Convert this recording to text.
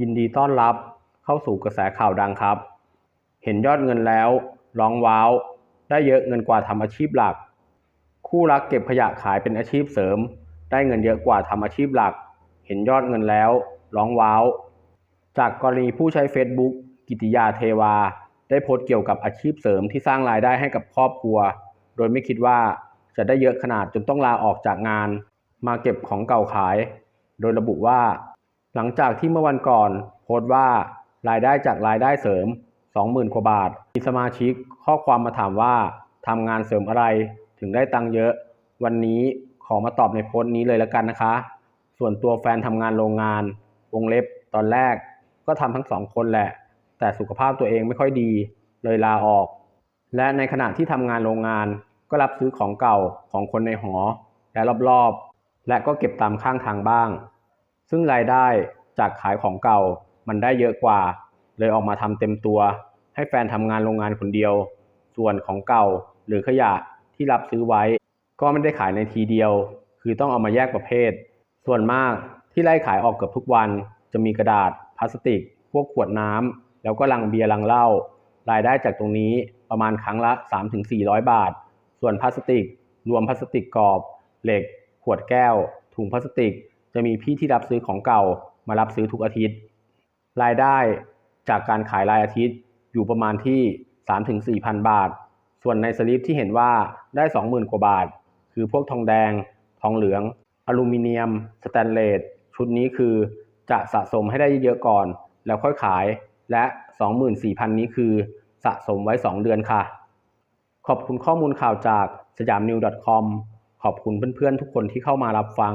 ยินดีต้อนรับเข้าสู่กระแสข่าวดังครับ เห็นยอดเงินแล้ว ร้องว้าว ได้เยอะเงินกว่าทำอาชีพหลัก คู่รักเก็บขยะขายเป็นอาชีพเสริม ได้เงินเยอะกว่าทำอาชีพหลัก เห็นยอดเงินแล้ว ร้องว้าว จากกรณีผู้ใช้ Facebook กิติยาเทวา ได้โพสต์เกี่ยวกับอาชีพเสริมที่สร้างรายได้ให้กับครอบครัว โดยไม่คิดว่าจะได้เยอะขนาดจนต้องลาออกจากงาน มาเก็บของเก่าขาย โดยระบุว่า หลังจากที่เมื่อวันก่อนโพสต์ว่ารายได้จากรายได้เสริม 20,000 กว่าบาท มีสมาชิกข้อความมาถามว่าทำงานเสริมอะไรถึงได้ตังค์เยอะ วันนี้ขอมาตอบในโพสต์นี้เลยแล้วกันนะคะ ส่วนตัวแฟนทำงานโรงงาน วงเล็บตอนแรก ก็ทำทั้งสองคนแหละ แต่สุขภาพตัวเองไม่ค่อยดี เลยลาออก และในขณะที่ทำงานโรงงานก็รับซื้อของเก่าของคนในหอ และรอบๆ และก็เก็บตามข้างทางบ้าง ซึ่งรายได้จากขายของเก่ามันได้เยอะกว่า เลยออกมาทำเต็มตัว ให้แฟนทำงานโรงงานคนเดียว ส่วนของเก่าหรือขยะที่รับซื้อไว้ ก็ไม่ได้ขายในทีเดียว คือต้องเอามาแยกประเภท ส่วนมากที่ไล่ขายออกเกือบทุกวัน จะมีกระดาษพลาสติก พวกขวดน้ำแล้วก็ลังเบียร์ลังเหล้ารายได้จากตรงนี้ประมาณครั้งละ 3-400 บาท ส่วนพลาสติก รวมพลาสติกกรอบ เหล็ก ขวดแก้ว ถุงพลาสติก จะมีพี่ที่รับซื้อของเก่ามารับซื้อทุกอาทิตย์ รายได้จากการขายรายอาทิตย์อยู่ประมาณที่ 3-4,000 บาท ส่วนในสลิปที่เห็นว่าได้ 20,000 กว่าบาท คือพวกทองแดง ทองเหลือง อลูมิเนียม สแตนเลส ชุดนี้คือจะสะสมให้ได้เยอะก่อน แล้วค่อยขาย และ 24,000 นี้คือสะสมไว้ 2 เดือนค่ะ ขอบคุณข้อมูลข่าวจากสยามนิว .com ขอบคุณเพื่อนๆทุกคนที่เข้ามารับฟัง